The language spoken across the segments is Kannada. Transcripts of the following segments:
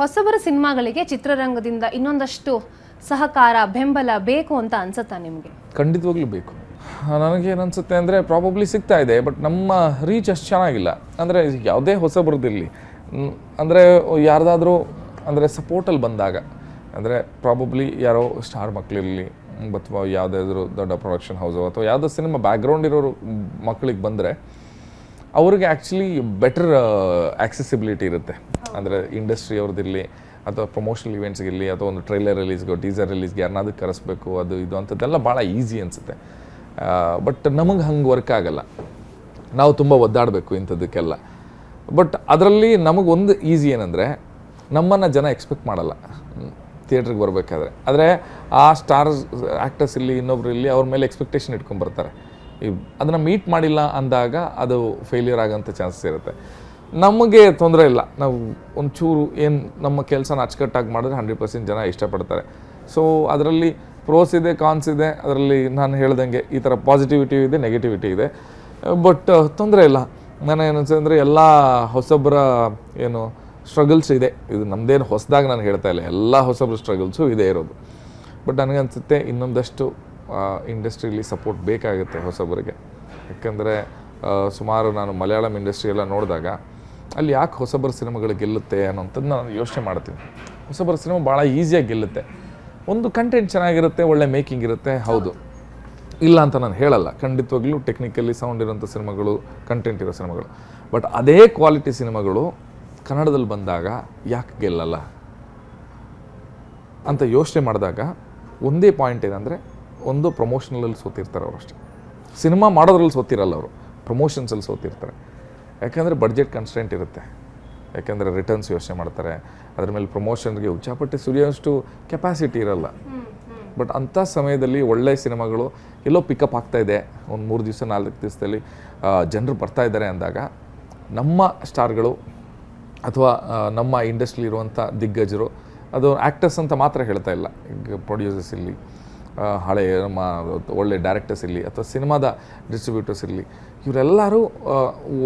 ಹೊಸಬರ ಸಿನಿಮಾಗಳಿಗೆ ಚಿತ್ರರಂಗದಿಂದ ಇನ್ನೊಂದಷ್ಟು ಸಹಕಾರ, ಬೆಂಬಲ ಬೇಕು ಅಂತ ಅನ್ಸುತ್ತಾ ನಿಮಗೆ? ಖಂಡಿತವಾಗ್ಲೂ ಬೇಕು. ನನಗೇನು ಅನಿಸುತ್ತೆ ಅಂದರೆ ಪ್ರಾಬಬ್ಲಿ ಸಿಗ್ತಾ ಇದೆ ಬಟ್ ನಮ್ಮ ರೀಚ್ ಅಷ್ಟು ಚೆನ್ನಾಗಿಲ್ಲ. ಅಂದರೆ ಯಾವುದೇ ಹೊಸಬ್ರದ್ದಿರಲಿ ಅಂದರೆ ಯಾರ್ದಾದ್ರೂ, ಅಂದರೆ ಸಪೋರ್ಟಲ್ಲಿ ಬಂದಾಗ, ಅಂದರೆ ಪ್ರಾಬಬ್ಲಿ ಯಾರೋ ಸ್ಟಾರ್ ಮಕ್ಕಳಿರಲಿ ಅಥವಾ ಯಾವುದಾದ್ರೂ ದೊಡ್ಡ ಪ್ರೊಡಕ್ಷನ್ ಹೌಸು ಅಥವಾ ಯಾವುದೋ ಸಿನಿಮಾ ಬ್ಯಾಕ್ಗ್ರೌಂಡ್ ಇರೋರು ಮಕ್ಕಳಿಗೆ ಬಂದರೆ ಅವ್ರಿಗೆ ಆ್ಯಕ್ಚುಲಿ ಬೆಟರ್ ಆಕ್ಸೆಸಿಬಿಲಿಟಿ ಇರುತ್ತೆ. ಅಂದರೆ ಇಂಡಸ್ಟ್ರಿ ಅವ್ರದ್ದಿರಲಿ, ಅಥವಾ ಪ್ರಮೋಷನಲ್ ಇವೆಂಟ್ಸ್ಗಿರಲಿ ಅಥವಾ ಒಂದು ಟ್ರೈಲರ್ ರಿಲೀಸ್ಗೋ ಟೀಸರ್ ರಿಲೀಸ್ಗೆ ಯಾರನ್ನಾದ್ರೂ ಕರೆಸ್ಬೇಕು, ಅದು ಇದು ಅಂಥದ್ದೆಲ್ಲ ಭಾಳ ಈಸಿ ಅನಿಸುತ್ತೆ. ಬಟ್ ನಮಗೆ ಹಂಗೆ ವರ್ಕ್ ಆಗಲ್ಲ. ನಾವು ತುಂಬ ಒದ್ದಾಡಬೇಕು ಇಂಥದ್ದಕ್ಕೆಲ್ಲ. ಬಟ್ ಅದರಲ್ಲಿ ನಮಗೊಂದು ಈಸಿ ಏನಂದರೆ, ನಮ್ಮನ್ನು ಜನ ಎಕ್ಸ್ಪೆಕ್ಟ್ ಮಾಡಲ್ಲ. ಥಿಯೇಟ್ರಿಗೆ ಬರಬೇಕಾದ್ರೆ. ಆದರೆ ಆ ಸ್ಟಾರ್ ಆ್ಯಕ್ಟರ್ಸ್ ಇಲ್ಲಿ, ಇನ್ನೊಬ್ರು ಇಲ್ಲಿ ಅವ್ರ ಮೇಲೆ ಎಕ್ಸ್ಪೆಕ್ಟೇಷನ್ ಇಟ್ಕೊಂಡ್ಬರ್ತಾರೆ ಅದನ್ನು ಮೀಟ್ ಮಾಡಿಲ್ಲ ಅಂದಾಗ ಅದು ಫೇಲ್ಯೂರ್ ಆಗೋಂಥ ಚಾನ್ಸಸ್ ಇರುತ್ತೆ. ನಮಗೆ ತೊಂದರೆ ಇಲ್ಲ. ನಾವು ಒಂಚೂರು ಏನು ನಮ್ಮ ಕೆಲಸನ ಅಚ್ಚುಕಟ್ಟಾಗಿ ಮಾಡಿದ್ರೆ ಹಂಡ್ರೆಡ್ ಪರ್ಸೆಂಟ್ ಜನ ಇಷ್ಟಪಡ್ತಾರೆ. ಸೊ ಅದರಲ್ಲಿ ಪ್ರೋಸ್ ಇದೆ ಕಾನ್ಸ್ ಇದೆ. ಅದರಲ್ಲಿ ನಾನು ಹೇಳ್ದಂಗೆ ಈ ಥರ ಪಾಸಿಟಿವಿಟಿ ಇದೆ ನೆಗೆಟಿವಿಟಿ ಇದೆ. ಬಟ್ ತೊಂದರೆ ಇಲ್ಲ. ನಾನು ಏನು ಅಂದರೆ ಎಲ್ಲ ಹೊಸೊಬ್ಬರ ಏನು ಸ್ಟ್ರಗಲ್ಸ್ ಇದೆ. ಇದು ನಮ್ಮದೇನು ಹೊಸದಾಗಿ ನಾನು ಹೇಳ್ತಾ ಇಲ್ಲ. ಎಲ್ಲ ಹೊಸಬ್ರ ಸ್ಟ್ರಗಲ್ಸು ಇದೆ ಇರೋದು. ಬಟ್ ನನಗನ್ಸುತ್ತೆ ಇನ್ನೊಂದಷ್ಟು ಇಂಡಸ್ಟ್ರಿಲಿ ಸಪೋರ್ಟ್ ಬೇಕಾಗುತ್ತೆ ಹೊಸಬರಿಗೆ. ಯಾಕಂದರೆ ಸುಮಾರು ನಾನು ಮಲಯಾಳಂ ಇಂಡಸ್ಟ್ರಿ ಎಲ್ಲ ನೋಡಿದಾಗ ಅಲ್ಲಿ ಯಾಕೆ ಹೊಸಬರ ಸಿನಿಮಾಗಳು ಗೆಲ್ಲುತ್ತೆ ಅನ್ನೋಂಥದ್ದು ನಾನು ಯೋಚನೆ ಮಾಡ್ತೀನಿ. ಹೊಸಬರ ಸಿನಿಮಾ ಭಾಳ ಈಸಿಯಾಗಿ ಗೆಲ್ಲುತ್ತೆ. ಒಂದು ಕಂಟೆಂಟ್ ಚೆನ್ನಾಗಿರುತ್ತೆ, ಒಳ್ಳೆ ಮೇಕಿಂಗ್ ಇರುತ್ತೆ, ಹೌದು. ಇಲ್ಲ ಅಂತ ನಾನು ಹೇಳಲ್ಲ. ಖಂಡಿತವಾಗ್ಲೂ ಟೆಕ್ನಿಕಲಿ ಸೌಂಡ್ ಇರೋಂಥ ಸಿನಿಮಾಗಳು ಕಂಟೆಂಟ್ ಇರೋ ಸಿನಿಮಾಗಳು. ಬಟ್ ಅದೇ ಕ್ವಾಲಿಟಿ ಸಿನಿಮಾಗಳು ಕನ್ನಡದಲ್ಲಿ ಬಂದಾಗ ಯಾಕೆ ಗೆಲ್ಲಲ್ಲ? ಅಂತ ಯೋಚನೆ ಮಾಡಿದಾಗ ಒಂದೇ ಪಾಯಿಂಟ್ ಏನಂದರೆ ಒಂದು ಪ್ರಮೋಷನಲಲ್ಲಿ ಸೋತಿರ್ತಾರೆ ಅವರು ಅಷ್ಟೇ. ಸಿನಿಮಾ ಮಾಡೋದ್ರಲ್ಲಿ ಸೋತಿರಲ್ಲ ಅವರು ಪ್ರಮೋಷನ್ಸಲ್ಲಿ ಸೋತಿರ್ತಾರೆ. ಯಾಕೆಂದರೆ ಬಡ್ಜೆಟ್ ಕನ್ಸ್ಟೆಂಟ್ ಇರುತ್ತೆ. ಯಾಕೆಂದರೆ ರಿಟರ್ನ್ಸ್ ಯೋಚನೆ ಮಾಡ್ತಾರೆ, ಅದ್ರ ಮೇಲೆ ಪ್ರಮೋಷನ್ಗೆ ಉಚ್ಚಾಪಟ್ಟೆ ಸುರಿಯೋಷ್ಟು ಕೆಪಾಸಿಟಿ ಇರಲ್ಲ. ಬಟ್ ಅಂಥ ಸಮಯದಲ್ಲಿ ಒಳ್ಳೆಯ ಸಿನಿಮಾಗಳು ಎಲ್ಲೋ ಪಿಕಪ್ ಆಗ್ತಾ ಇದೆ. ಒಂದು ಮೂರು ದಿವಸ, ನಾಲ್ಕು ದಿವಸದಲ್ಲಿ ಜನರು ಬರ್ತಾ ಇದ್ದಾರೆ ಅಂದಾಗ ನಮ್ಮ ಸ್ಟಾರ್ಗಳು ಅಥವಾ ನಮ್ಮ ಇಂಡಸ್ಟ್ರಿಲಿ ಇರುವಂಥ ದಿಗ್ಗಜರು ಅದು ಆ್ಯಕ್ಟರ್ಸ್ ಅಂತ ಮಾತ್ರ ಹೇಳ್ತಾ ಇಲ್ಲ. ಈಗ ಪ್ರೊಡ್ಯೂಸರ್ಸ್ ಇರಲಿ ಹಳೆ, ನಮ್ಮ ಒಳ್ಳೆ ಡೈರೆಕ್ಟರ್ಸ್ ಇರಲಿ ಅಥವಾ ಸಿನಿಮಾದ ಡಿಸ್ಟ್ರಿಬ್ಯೂಟರ್ಸ್ ಇರಲಿ, ಇವರೆಲ್ಲರೂ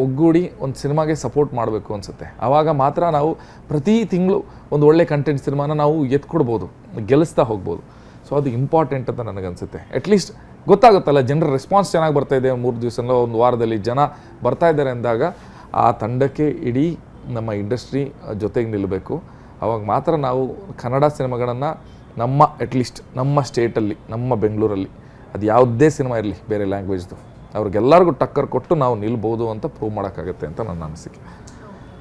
ಒಗ್ಗೂಡಿ ಒಂದು ಸಿನಿಮಾಗೆ ಸಪೋರ್ಟ್ ಮಾಡಬೇಕು ಅನಿಸುತ್ತೆ. ಆವಾಗ ಮಾತ್ರ ನಾವು ಪ್ರತಿ ತಿಂಗಳು ಒಂದು ಒಳ್ಳೆ ಕಂಟೆಂಟ್ ಸಿನಿಮಾನ ನಾವು ಎತ್ಕೊಡ್ಬೋದು, ಗೆಲ್ಲಿಸ್ತಾ ಹೋಗ್ಬೋದು. ಸೊ ಅದು ಇಂಪಾರ್ಟೆಂಟ್ ಅಂತ ನನಗನ್ಸುತ್ತೆ. ಅಟ್ಲೀಸ್ಟ್ ಗೊತ್ತಾಗುತ್ತಲ್ಲ, ಜನರ ರೆಸ್ಪಾನ್ಸ್ ಚೆನ್ನಾಗಿ ಬರ್ತಾ ಇದೆ, ಮೂರು ದಿವಸನೋ ಒಂದು ವಾರದಲ್ಲಿ ಜನ ಬರ್ತಾ ಇದ್ದಾರೆ ಅಂದಾಗ, ಆ ತಂಡಕ್ಕೆ ಇಡೀ ನಮ್ಮ ಇಂಡಸ್ಟ್ರಿ ಜೊತೆಗೆ ನಿಲ್ಲಬೇಕು ಅವಾಗ ಮಾತ್ರ ನಾವು ಕನ್ನಡ ಸಿನಿಮಾಗಳನ್ನು ನಮ್ಮ ಅಟ್ಲೀಸ್ಟ್ ನಮ್ಮ ಸ್ಟೇಟಲ್ಲಿ ನಮ್ಮ ಬೆಂಗಳೂರಲ್ಲಿ ಅದು ಯಾವುದೇ ಸಿನಿಮಾ ಇರಲಿ, ಬೇರೆ ಲ್ಯಾಂಗ್ವೇಜ್ದು ಅವ್ರಿಗೆಲ್ಲರಿಗೂ ಟಕ್ಕರ್ ಕೊಟ್ಟು ನಾವು ನಿಲ್ಬೋದು ಅಂತ ಪ್ರೂವ್ ಮಾಡೋಕ್ಕಾಗತ್ತೆ ಅಂತ ನನ್ನ ಅನಿಸಿಕೆ.